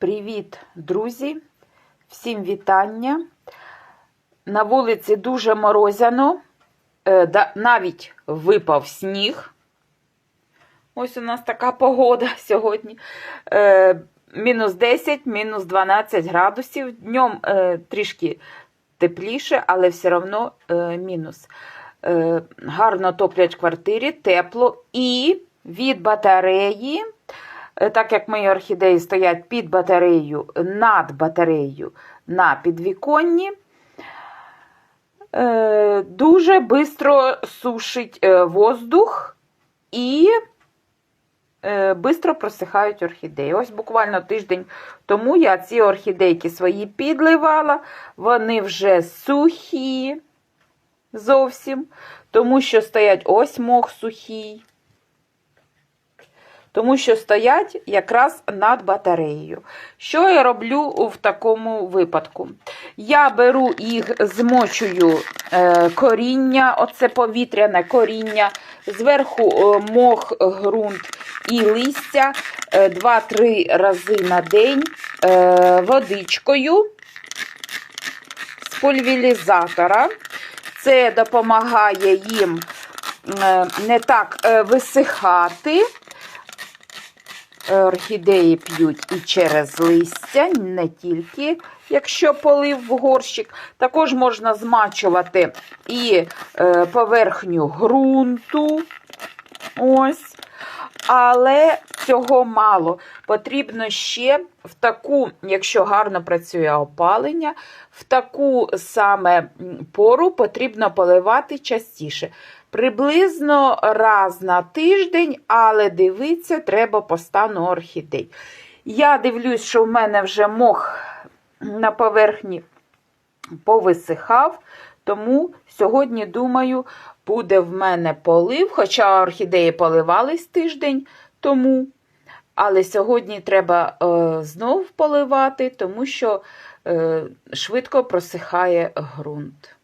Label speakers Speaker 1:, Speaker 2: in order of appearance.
Speaker 1: Привіт, друзі! Всім вітання. На вулиці дуже морозяно, Е, навіть випав сніг. Ось у нас така погода сьогодні. Е, Мінус 10, мінус 12 градусів. Днем е, трішки тепліше, але все одно мінус. Гарно топлять квартирі, тепло. І від батареї, так як мої орхідеї стоять під батареєю, над батареєю на підвіконні, е, дуже швидко сушить е, воздух і е, бистро просихають орхідеї. Ось буквально тиждень тому я ці орхідейки свої підливала, вони вже сухі зовсім, тому що стоять ось мох сухий. Тому що стоять якраз над батареєю. Що я роблю в такому випадку? Я беру їх, змочую е, коріння, оце повітряне коріння, зверху е, мох, ґрунт і листя е, 2-3 рази на день е, водичкою з пульверізатора. Це допомагає їм е, не так е, висихати. Е, Орхідеї п'ють і через листя, не тільки якщо полив в горщик. Також можна змачувати і е, поверхню ґрунту. Ось. Але цього мало. Потрібно ще в таку, якщо гарно працює опалення, в таку саме пору потрібно поливати частіше. Приблизно раз на тиждень, але дивитися треба по стану орхідей. Я дивлюсь, що в мене вже мох на поверхні повисихав, тому сьогодні, думаю, буде в мене полив, хоча орхідеї поливались тиждень тому. Але сьогодні треба е, знов поливати, тому що е, швидко просихає ґрунт.